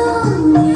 Oh.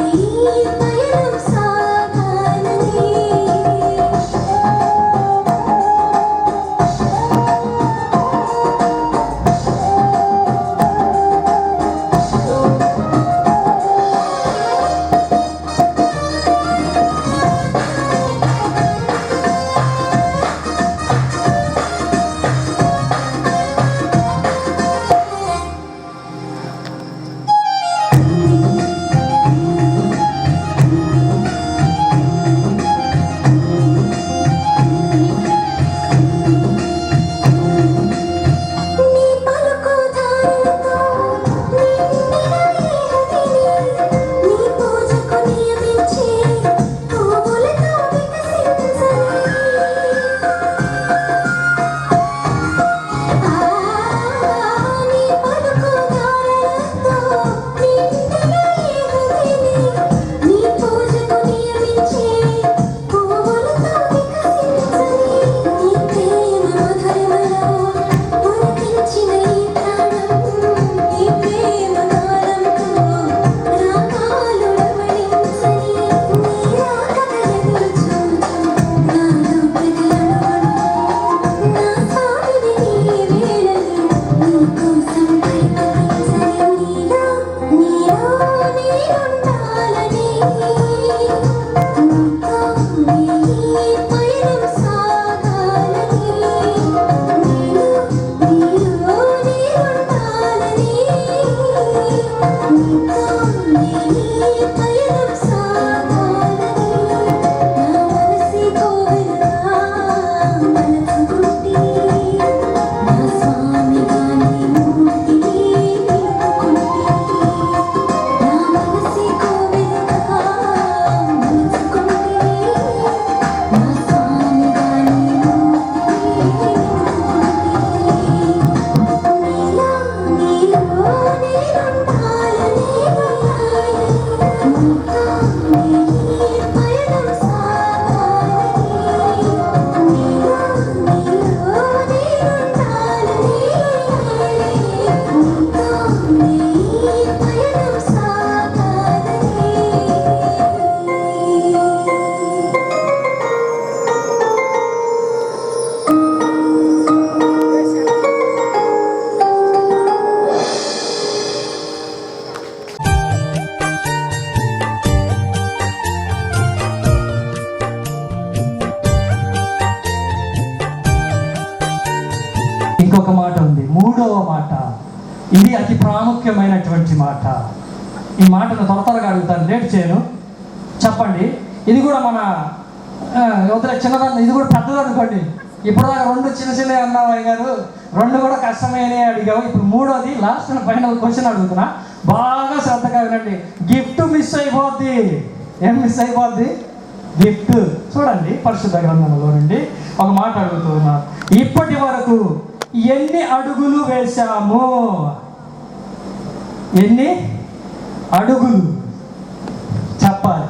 ఇప్పుడు రెండు చిన్న చిన్న అన్నావు అయ్య గారు. రెండు కూడా కష్టమైనవి అడిగావు. ఇప్పుడు మూడోది లాస్ట్ ఫైనల్ క్వశ్చన్ అడుగుతున్నా. బాగా శ్రద్ధగా వినండి. గిఫ్ట్ మిస్ అయిపోద్ది. ఏం మిస్ అయిపోద్ది? గిఫ్ట్ చూడండి పరిశుద్ధ గ్రంథంలో నుండి ఒక మాట అడుగుతున్నా ఇప్పటి వరకు ఎన్ని అడుగులు వేశాము? ఎన్ని అడుగులు? చెప్పాలి.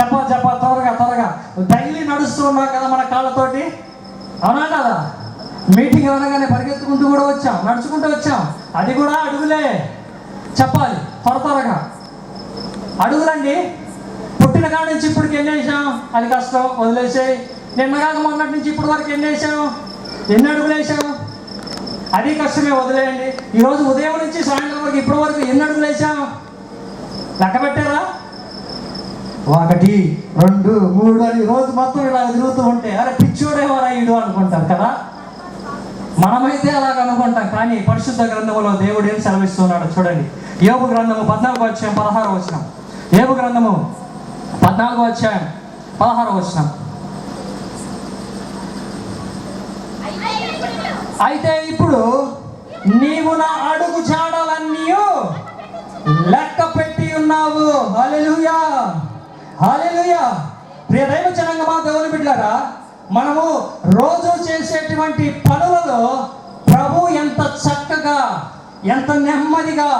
చెప్పాలి చెప్పాలి. త్వరగా త్వరగా. డైలీ నడుస్తూ కదా మన కాళ్ళతోటి. అవునా కదా? మీటింగ్ అనగానే పరిగెత్తుకుంటూ కూడా వచ్చాం నడుచుకుంటూ వచ్చాం. అది కూడా అడుగులే. చెప్పాలి త్వర త్వరగా. అడుగులండి. పుట్టిన కాడి నుంచి ఇప్పటికి ఎన్ని వేసాం అది కష్టం వదిలేసాయి. నిన్న కాక మొన్నటి నుంచి ఇప్పటి వరకు ఎన్ని వేసాం ఎన్ని అడుగులు వేసాం అది కష్టమే వదిలేయండి. ఈరోజు ఉదయం నుంచి సాయంత్రం వరకు ఇప్పటి వరకు ఎన్ని అడుగులు వేసాం లెక్క పెట్టారు ఒకటి రెండు మూడు అని రోజు మొత్తం ఇలా తిరుగుతూ ఉంటే అరే పిచ్చోడేవారా ఈడు అనుకుంటారు కదా? మనమైతే అలాగ అనుకుంటాం కానీ పరిశుద్ధ గ్రంథములో దేవుడు ఏం సెలవిస్తున్నాడు చూడండి. యోగు గ్రంథము పద్నాలుగు వచ్చాం పదహారు వచ్చిన యోగు గ్రంథము పద్నాలుగు వచ్చాం పదహారు వచ్చిన అయితే ఇప్పుడు నీవు నా అడుగు జాడలన్నీ లెక్క పెట్టి ఉన్నావు. అలెలుయా హాలేలుయా ప్రియ దైవ జనంగమా దేవుని బిడ్డారా మనము రోజు చేసేటువంటి పనులలో ప్రభు ఎంత చక్కగా ఎంత నెమ్మదిగా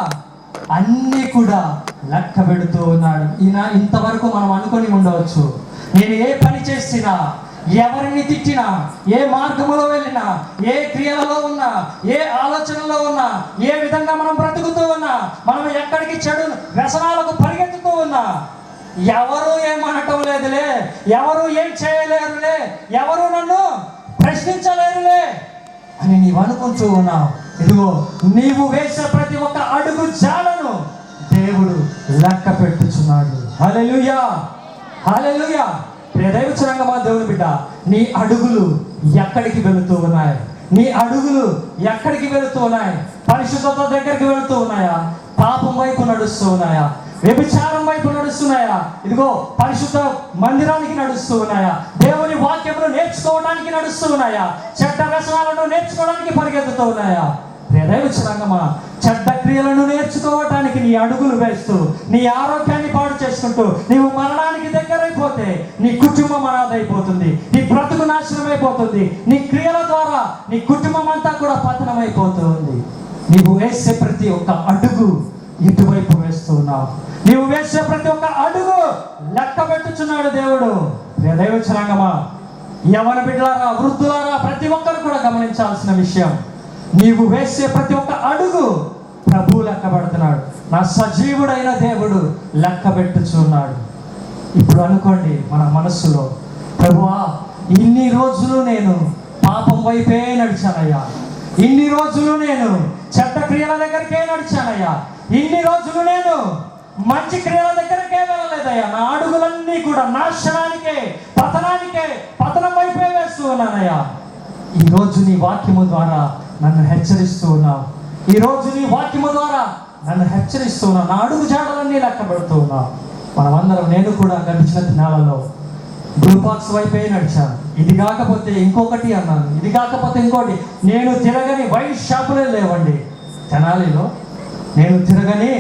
అన్నీ కూడా లెక్క పెడుతూ ఉన్నాడు. ఈయన ఇంతవరకు మనం అనుకొని ఉండవచ్చు. నేను ఏ పని చేసినా ఎవరిని తిట్టినా ఏ మార్గంలో వెళ్ళినా ఏ క్రియలలో ఉన్నా ఏ ఆలోచనలో ఉన్నా ఏ విధంగా మనం బ్రతుకుతూ ఉన్నా మనం ఎక్కడికి చెడు వ్యసనాలకు ఎవరు ఏమనటం లేదులే. ఎవరు ఏం చేయలేరులే. ఎవరు నన్ను ప్రశ్నించలేరులే అని నీవు అనుకుంటూ ఉన్నావు. ఇదిగో నీవు వేసే ప్రతి ఒక్క అడుగు జాలను దేవుడు లెక్క పెట్టుచున్నాడు. హలెలుయా హలెలుయా ప్రియ మా దేవుని బిడ్డ నీ అడుగులు ఎక్కడికి వెళుతూ ఉన్నాయి? నీ అడుగులు ఎక్కడికి వెళుతూ ఉన్నాయి? పరిశుద్ధత దగ్గరికి వెళుతూ ఉన్నాయా? పాపం వైపు నడుస్తూ ఉన్నాయా? వ్యభిచారం వైపు నడుస్తున్నాయా? ఇదిగో పరిశుద్ధ మందిరానికి నడుస్తూ ఉన్నాయా దేవుని వాక్యమును నేర్చుకోవడానికి నడుస్తూ ఉన్నాయా చెడ్డ వ్యసనాలను నేర్చుకోవడానికి పరిగెత్తుతూ ఉన్నాయా హృదయవిచరంగమా చెడ్డ క్రియలను నేర్చుకోవటానికి నీ అడుగులు వేస్తూ నీ ఆరోగ్యాన్ని పాడు చేసుకుంటూ నీవు మరణానికి దగ్గరైపోతే నీ కుటుంబం అనాథైపోతుంది నీ బ్రతుకు నాశనం అయిపోతుంది నీ క్రియల ద్వారా నీ కుటుంబం అంతా కూడా పతనమైపోతుంది. నీవు వేసే ప్రతి ఒక్క అడుగు ఇటువైపు వేస్తున్నావు. నీవు వేసే ప్రతి ఒక్క అడుగు లెక్క పెట్టుచున్నాడు దేవుడు దైవచరంగమా యవన బిడ్డలారా వృద్ధులారా ప్రతి ఒక్కరు కూడా గమనించాల్సిన విషయం. నీవు వేసే ప్రతి ఒక్క అడుగు ప్రభు లెక్క పెడుతున్నాడు నా సజీవుడైన దేవుడు లెక్క పెట్టుచున్నాడు ఇప్పుడు అనుకోండి మన మనస్సులో ప్రభువా ఇన్ని రోజులు నేను పాపం వైపే నడిచానయ్యా. ఇన్ని రోజులు నేను చెడ్డ క్రియల దగ్గరికే నడిచానయ్యా. ఇన్ని రోజులు నేను మంచి క్రియల దగ్గరకే వెళ్ళలేదయ్యా. నా అడుగులన్నీ కూడా నాశనానికే పతనానికే పతనం వైపే వేస్తూ ఉన్నానయ్యా. ఈ నీ వాక్యము ద్వారా నన్ను హెచ్చరిస్తూ ఉన్నావు. ఈ నీ వాక్యము ద్వారా నన్ను హెచ్చరిస్తూ ఉన్నావు. నా అడుగు జాడలన్నీ లెక్క పెడుతూ ఉన్నావు. మనమందరం నేను కూడా గడిచిన దినాలలో గ్రూపాక్స్ వైపే నడిచాను. ఇది కాకపోతే ఇంకొకటి అన్నాను. ఇది కాకపోతే ఇంకోటి. నేను తిరగని వైట్ షాపులే లేవండి. తెనాలిలో నేను తిరగని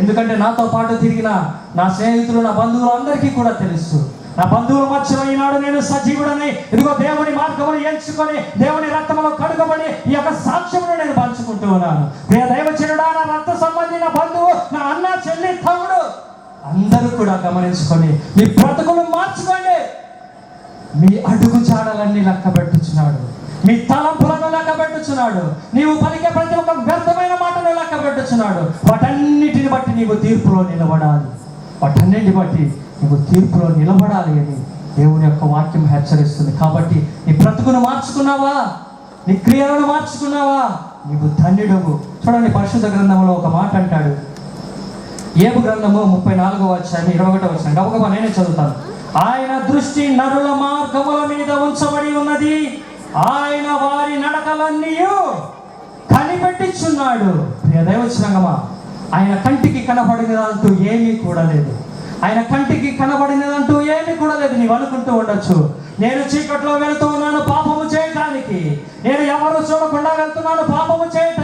ఎందుకంటే నాతో పాటు తిరిగిన నా స్నేహితులు నా బంధువులు అందరికీ కూడా తెలుసు. నా బంధువుల మధ్యలో ఈనాడు నేను సజీవుడని ఇదిగో దేవుని మార్గమును ఎంచుకొని దేవుని రక్తములో కడుగబడి ఈ యొక్క సాక్ష్యమును నేను పంచుకుంటూ ఉన్నాను. ప్రియ దైవచనుడా నా రక్త సంబంధిన బంధువు నా అన్న చెల్లి తమ్ముడు అందరూ కూడా గమనించుకొని మీ బ్రతుకులు మార్చుకోండి. మీ అడుగు జాడలన్నీ లెక్క పెట్టుచున్నాడు మీ తలంపులను లెక్క పెట్టుచున్నాడు నీవు పలికే ప్రతి ఒక్క వ్యర్థమైన మాటను లెక్క పెట్టుచున్నాడు వాటన్నిటిని బట్టి నీవు తీర్పులో నిలబడాలి. వాటన్నిటిని బట్టి నీవు తీర్పులో నిలబడాలి అని దేవుని యొక్క వాక్యం హెచ్చరిస్తుంది. కాబట్టి నీ బ్రతుకును మార్చుకున్నావా? నీ క్రియలను మార్చుకున్నావా? నీవు ధన్యుడవు. చూడండి పరిశుద్ధ గ్రంథంలో ఒక మాట అంటాడు. ఏపు గ్రంథము ముప్పై నాలుగో వచ్చాను ఇరవై ఒకటో వచ్చాను గబగబా నేనే చదువుతాను. ఆయన దృష్టి నరుల మార్గముల మీద ఉంచబడి ఉన్నది. ఆయన వారి నడకలన్నీ కనిపెట్టించున్నాడు. ప్రియ దైవచనంగమా ఆయన కంటికి కనబడినదంటూ ఏమీ కూడా లేదు. ఆయన కంటికి కనబడినదంటూ ఏమీ కూడా లేదు. నీవు అనుకుంటూ ఉండొచ్చు. నేను చీకట్లో వెళ్తూ ఉన్నాను పాపము చేయటానికి. నేను ఎవరు చూడకుండా వెళ్తున్నాను పాపము చేయటానికి.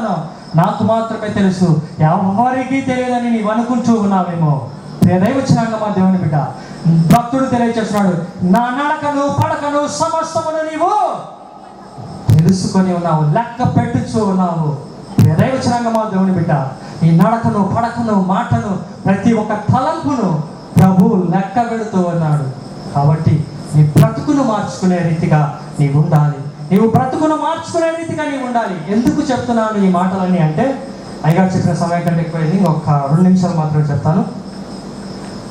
సమాధానం నాకు మాత్రమే తెలుసు. ఎవరికి తెలియదని నీవు అనుకుంటూ ఉన్నావేమో. దైవచనాంగ మా దేవుని బిడ్డ భక్తుడు తెలియచేస్తున్నాడు నా నడకను పడకను సమస్తమును నీవు తెలుసుకొని ఉన్నావు లెక్క పెట్టుచూ ఉన్నావు. దైవచనాంగ మా దేవుని బిడ్డ ఈ నడకను పడకను మాటను ప్రతి ఒక్క తలంపును ప్రభు లెక్క పెడుతూ ఉన్నాడు. కాబట్టి నీ బ్రతుకును మార్చుకునే రీతిగా నీవు ఉండాలి. నీవు బ్రతుకును మార్చుకునే రీతిగా నీవు ఉండాలి. ఎందుకు చెప్తున్నాను ఈ మాటలన్నీ అంటే అయ్యగారు చెప్పిన సమయం కంటే ఎక్కువైంది. ఒక రెండు నిమిషాలు మాత్రమే చెప్తాను.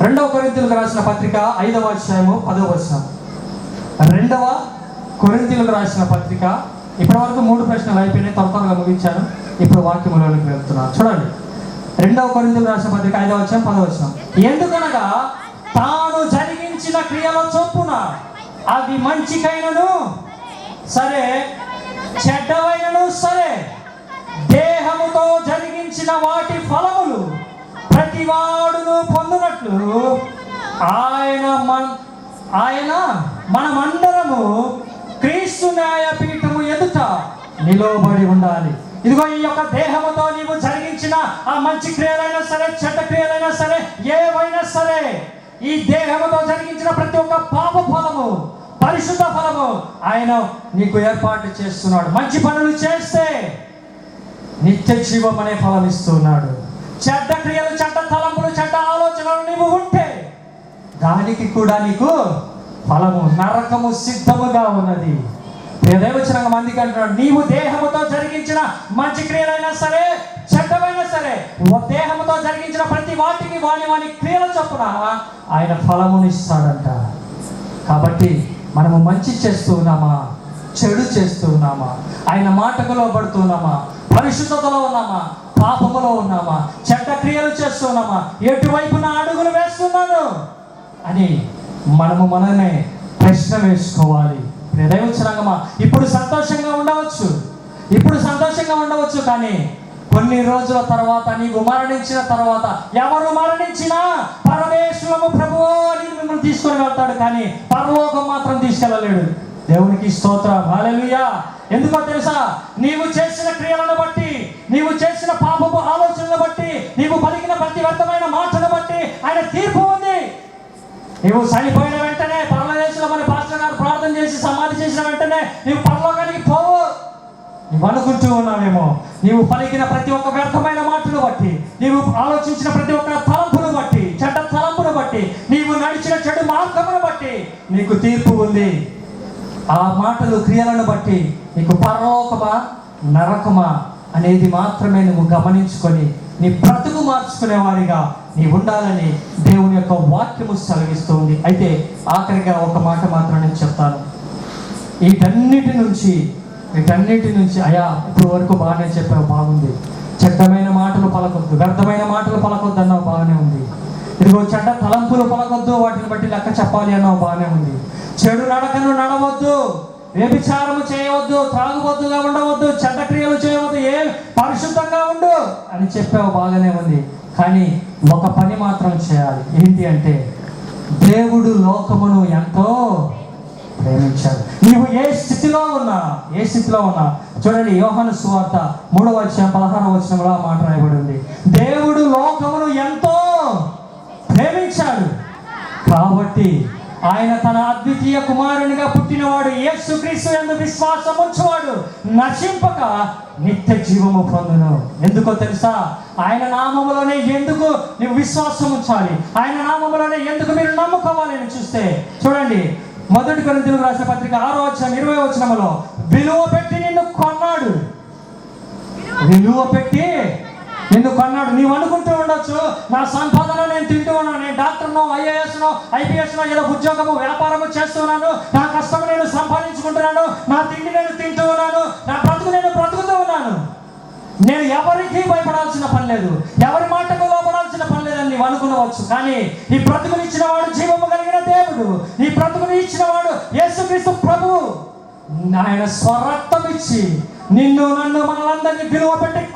రెండవ కొరింతలకు రాసిన పత్రిక ఐదవ అధ్యాయము పదవ వచనం. రెండవ కొరింతలకు రాసిన పత్రిక. ఇప్పటి వరకు మూడు ప్రశ్నలు అయిపోయినాయి. త్వర త్వరగా ముగించాను. ఇప్పుడు వాక్యములోనికి వెళ్తున్నాను. చూడండి. రెండవ కొరింతలు రాసిన పత్రిక ఐదవ వచ్చాం పదవ వచ్చాం ఎందుకనగా తాను జరిగించిన క్రియల చొప్పున అది మంచికైనను సరే చెడ్డవైనను సరే. దేహముతో జరిగించిన వాటి ఫలములు ప్రతివాడును పొందినట్లు ఆయన మన ఆయన మనమందరము క్రీస్తు న్యాయపీఠము ఎదుట నిలవబడి ఉండాలి. ఇదిగో ఈ యొక్క దేహముతో నీవు జరిగించిన ఆ మంచి క్రియలైనా సరే చెడ్డ క్రియలైనా సరే ఏవైనా సరే ఈ దేహముతో జరిగించిన ప్రతి ఒక్క పాప ఫలము పరిశుద్ధ ఫలము ఆయన నీకు ఏర్పాటు చేస్తున్నాడు. మంచి పనులు చేస్తే నిత్య జీవం అనే ఫలం ఇస్తున్నాడు. చెడ్డ క్రియలు చెడ్డ తలంపులు చెడ్డ ఆలోచనలు నీవు ఉంటే దానికి కూడా నీకు ఫలము నరకము సిద్ధముగా ఉన్నది. దేవచన మందికి అంటున్నాడు నీవు దేహముతో జరిగించిన మంచి క్రియలైనా సరే చెడ్డమైనా సరే దేహముతో జరిగించిన ప్రతి వాటికి వాని వాని క్రియల చొప్పున ఆయన ఫలమునిస్తాడంట. కాబట్టి మనము మంచి చేస్తున్నామా? చెడు చేస్తున్నామా? ఆయన మాటకు లోబడుతున్నామా పరిశుద్ధతలో ఉన్నామా? పాపములో ఉన్నామా? చెడ్డ క్రియలు చేస్తున్నామా? ఎటువైపున అడుగులు వేస్తున్నాను? అని మనము మనమే ప్రశ్న వేసుకోవాలి. దైవచరంగమా ఇప్పుడు సంతోషంగా ఉండవచ్చు. ఇప్పుడు సంతోషంగా ఉండవచ్చు కానీ కొన్ని రోజుల తర్వాత నీవు మరణించిన తర్వాత ఎవరు మరణించినా పరమేశ్వరము ప్రభువో అని మిమ్మల్ని తీసుకొని వెళ్తాడు కానీ పరలోకం మాత్రం తీసుకెళ్ళలేడు. దేవునికి స్తోత్రం. హల్లెలూయా. ఎందుకో తెలుసా? నీవు చేసిన క్రియలను బట్టి నీవు చేసిన పాపపు ఆలోచనలు బట్టి నీవు పలికిన ప్రతి వ్యర్థమైన మాటను బట్టి ఆయన తీర్పు ఉంది. నీవు చనిపోయిన వెంటనే పరలోకేశ్వర మన పాస్టర్ గారు ప్రార్థన చేసి సమాధి చేసిన వెంటనే నీవు పరలోకానికి పోవు. నువ్వు అనుకుంటూ ఉన్నావేమో? నీవు పలికిన ప్రతి ఒక్క వ్యర్థమైన మాటను బట్టి నీవు ఆలోచించిన ప్రతి ఒక్క తలంపును బట్టి చెడ్డ మార్గమును బట్టి నీవు నడిచిన చెడు మార్గమును బట్టి నీకు తీర్పు ఉంది. ఆ మాటలు క్రియలను బట్టి నీకు పరలోకమా నరకమా అనేది మాత్రమే నువ్వు గమనించుకొని నీ బ్రతుకు మార్చుకునేవారిగా నీ ఉండాలని దేవుని యొక్క వాక్యము సెలవిస్తుంది. అయితే ఆఖరిగా ఒక మాట మాత్రం నేను చెప్తాను. వీటన్నిటి నుంచి వీటన్నిటి నుంచి అయా ఇప్పుడు వరకు బాగానే చెప్పావు బాగుంది. చెడ్డమైన మాటలు పలకొద్దు వ్యర్థమైన మాటలు పలకొద్దు అన్నావు బాగానే ఉంది. ఇదిగో చెడ్డ తలంపులు పలకొద్దు వాటిని బట్టి లెక్క చెప్పాలి అన్న బాగానే ఉంది. చెడు నడకను నడవద్దు వ్యభిచారము చేయవద్దు త్రాగుబద్దుగా ఉండవద్దు చెడ్డ క్రియలు చేయవద్దు ఏ పరిశుద్ధంగా ఉండు అని చెప్పావు బాగానే ఉంది. కానీ ఒక పని మాత్రం చేయాలి. ఏంటి అంటే దేవుడు లోకమును ఎంతో ప్రేమించాడు. నీవు ఏ స్థితిలో ఉన్నా ఏ స్థితిలో ఉన్నా చూడండి యోహాను సువార్త మూడవ వచ్చిన పదహారవ వచనంలో ఆ మాట రాయబడి ఉంది దేవుడు లోకమును ఎంతో ప్రేమించాడు. కాబట్టి ఆయన తన అద్వితీయ కుమారునిగా పుట్టినవాడు యేసుక్రీస్తు ఎందు విశ్వాసం ఉంచువాడు. నశింపక నిత్య జీవము పొందును. ఎందుకో తెలుసా? ఆయన నామములోనే ఎందుకు నువ్వు విశ్వాసం ఉంచాలి? ఆయన నామములోనే ఎందుకు మీరు నమ్ముకోవాలి అని చూస్తే చూడండి. మొదటి కొరింథీయులకు రాసిన పత్రిక ఆరో వచ్చిన ఇరవై వచ్చినములో విలువ పెట్టి నిన్ను కొన్నాడు. విలువ పెట్టి నిన్ను కొన్నాడు. నీవు అనుకుంటూ ఉండొచ్చు. నా సంపాదన నేను తింటూ ఉన్నాను. నేను డాక్టర్నో ఐఏఎస్నో ఐపీఎస్నో ఏదో ఉద్యోగము వ్యాపారము చేస్తున్నాను నా కష్టము నేను సంపాదించుకుంటున్నాను. నా తిండి నేను తింటూ ఉన్నాను. నా బ్రతుకు నేను బ్రతుకుతూ ఉన్నాను. నేను ఎవరికి భయపడాల్సిన పని లేదు. ఎవరి మాటకు లోపడాల్సిన పని లేదని నీవు అనుకునవచ్చు. కానీ ఈ బ్రతుకుని ఇచ్చిన వాడు జీవము కలిగిన దేవుడు. ఈ బ్రతుకుని ఇచ్చిన వాడు యేసుక్రీస్తు ప్రభువు ఆయన స్వరక్తం ఇచ్చి నిన్ను నన్ను మనలందరినీ విలువ పెట్టి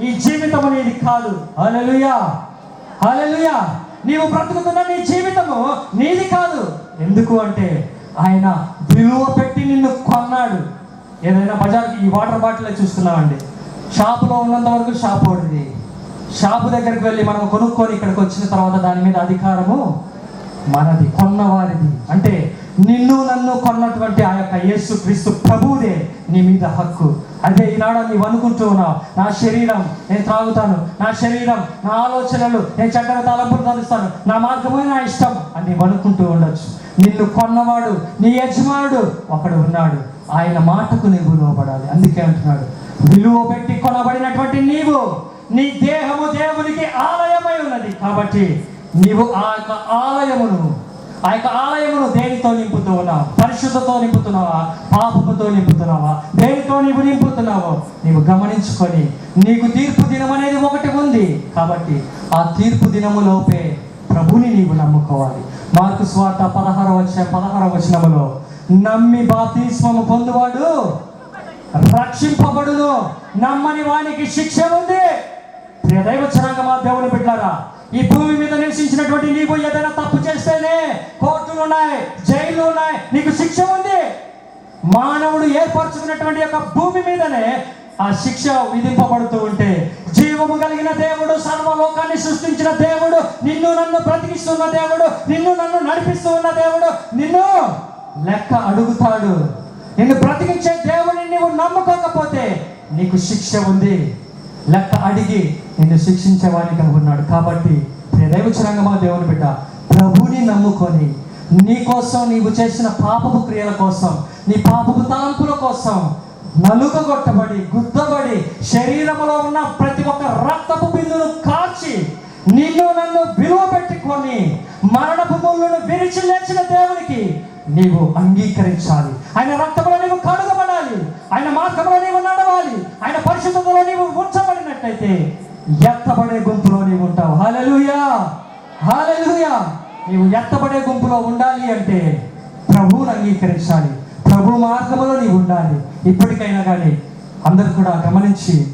ఈ జీవితం అనేది కాదు. హల్లెలూయా. హల్లెలూయా. నీవు బ్రతుకుతున్న నీ జీవితము నీది కాదు. ఎందుకు అంటే ఆయన విలువ పెట్టి నిన్ను కొన్నాడు. ఏదైనా బజార్కి ఈ వాటర్ బాటిల్ చూస్తున్నామండి. షాపులో ఉన్నంత వరకు షాప్ వాడిది. షాపు దగ్గరికి వెళ్ళి మనం కొనుక్కొని ఇక్కడికి వచ్చిన తర్వాత దాని మీద అధికారము మనది కొన్నవారిది. అంటే నిన్ను నన్ను కొన్నటువంటి ఆ యొక్క యేసు క్రీస్తు ప్రభువుదే నీ మీద హక్కు. అదే ఈనాడు నీవు అనుకుంటూ ఉన్నావు. నా శరీరం నేను త్రాగుతాను. నా శరీరం నా ఆలోచనలు నేను చక్కని తలంపులు తలుస్తాను నా మార్గమే నా ఇష్టం అని నీవు అనుకుంటూ ఉండొచ్చు. నిన్ను కొన్నవాడు నీ యజమానుడు ఒకడు ఉన్నాడు. ఆయన మాటకు నీవు లోపడాలి అందుకే అంటున్నాడు. విలువ పెట్టి కొనబడినటువంటి నీవు నీ దేహము దేవునికి ఆలయమై ఉన్నది. కాబట్టి నీవు ఆ యొక్క ఆలయమును ఆ యొక్క ఆలయమును దేనితో నింపుతూ ఉన్నావు పరిశుద్ధతో నింపుతున్నావా? పాపముతో నింపుతున్నావా? దేనితో నీవు నింపుతున్నావో? నీవు గమనించుకొని నీకు తీర్పు దినం అనేది ఒకటి ఉంది. కాబట్టి ఆ తీర్పు దినములోపే ప్రభుని నీవు నమ్ముకోవాలి. మార్కు స్వార్థ పదహార వచ్చిన పదహారం వచనములో నమ్మి బాప్తిస్మము పొందువాడు రక్షింపబడును. నమ్మని వానికి శిక్ష ఉంది. ప్రియ దైవ జనాంగమా దేవుని బిడ్డారా ఈ భూమి మీద నివసించినటువంటి నీవు ఏదైనా తప్పు చేస్తేనే కోర్టులు ఉన్నాయి జైలు ఉన్నాయి నీకు శిక్ష ఉంది. మానవుడు ఏర్పరచుకున్నటువంటి యొక్క భూమి మీదనే ఆ శిక్ష విధింపబడుతూ ఉంటే జీవము కలిగిన దేవుడు సర్వలోకాన్ని సృష్టించిన దేవుడు నిన్ను నన్ను బ్రతికిస్తున్న దేవుడు నిన్ను నన్ను నడిపిస్తూ ఉన్న దేవుడు నిన్ను లెక్క అడుగుతాడు. నిన్ను బ్రతికించే దేవుడిని నువ్వు నమ్ముకోకపోతే నీకు శిక్ష ఉంది. లెక్క అడిగి నిన్ను శిక్షించేవానికి ఉన్నాడు. కాబట్టి దైవచరంగమా దేవుని బిడ్డ ప్రభుని నమ్ముకొని నీ కోసం నీవు చేసిన పాపపు క్రియల కోసం నీ పాపపు తలంపుల కోసం నలుగగొట్టబడి గుద్దబడి శరీరంలో ఉన్న ప్రతి ఒక్క రక్తపు బిందును కాల్చి నిన్ను నన్ను విలువ పెట్టుకొని మరణపు ముళ్ళను విరిచి లేచిన దేవునికి నీవు అంగీకరించాలి. ఆయన రక్తంలో నీవు కడుగబడాలి. ఆయన మార్గంలో నీవు నడవాలి. ఆయన పరిశుద్ధతలో నీవు ఉంచబడినట్లయితే ఎత్తబడే గుంపులో నీవు ఉంటావు. హాలెలూయా హాలెలూయా నీవు ఎత్తబడే గుంపులో ఉండాలి అంటే ప్రభువును అంగీకరించాలి. ప్రభు మార్గంలో నీవు ఉండాలి. ఇప్పటికైనా కానీ అందరు కూడా గమనించి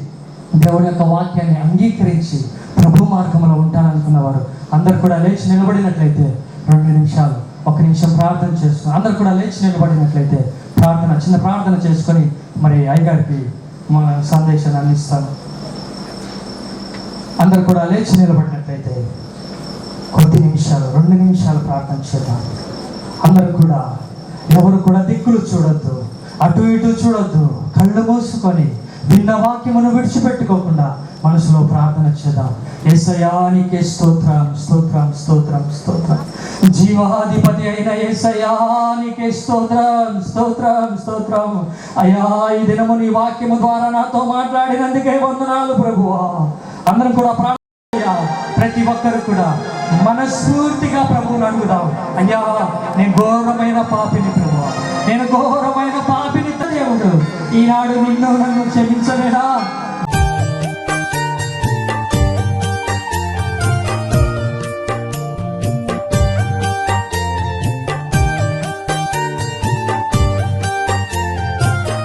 దేవుని యొక్క వాక్యాన్ని అంగీకరించి ప్రభు మార్గంలో ఉంటాననుకున్నవారు అందరు కూడా లేచి నిలబడినట్లయితే రెండు నిమిషాలు ఒక నిమిషం ప్రార్థన చేసుకుని అందరు కూడా లేచి నిలబడినట్లయితే ప్రార్థన చిన్న ప్రార్థన చేసుకొని మరి అయ్యగారికి మా సందేశాన్ని అందిస్తాను. అందరు కూడా లేచి నిలబడినట్లయితే కొద్ది నిమిషాలు రెండు నిమిషాలు ప్రార్థన చేద్దాం. అందరు కూడా ఎవరు కూడా దిక్కులు చూడొద్దు అటు ఇటు చూడొద్దు కళ్ళు మూసుకొని విన్న వాక్యమును విడిచిపెట్టుకోకుండా మనసులో ప్రార్థన చేద్దాం. ఏసయానికి స్తోత్రం స్తోత్రం స్తోత్రం స్తోత్రం. జీవాధిపతి అయిన ఏసయానికి స్తోత్రం స్తోత్రం స్తోత్రం. అయ్యా ఈ దినము నీ వాక్యము ద్వారా నాతో మాట్లాడినందుకే వందనాలు ప్రభువా. అందరం కూడా ప్రార్థన ప్రతి ఒక్కరు కూడా మనస్ఫూర్తిగా ప్రభువుని అడుగుదాం. అయ్యా నేను ఘోరమైన పాపిని ప్రభు నేను ఘోరమైన పాపిని దేవుడు. ఈనాడు నిన్ను నన్ను క్షమించలేడా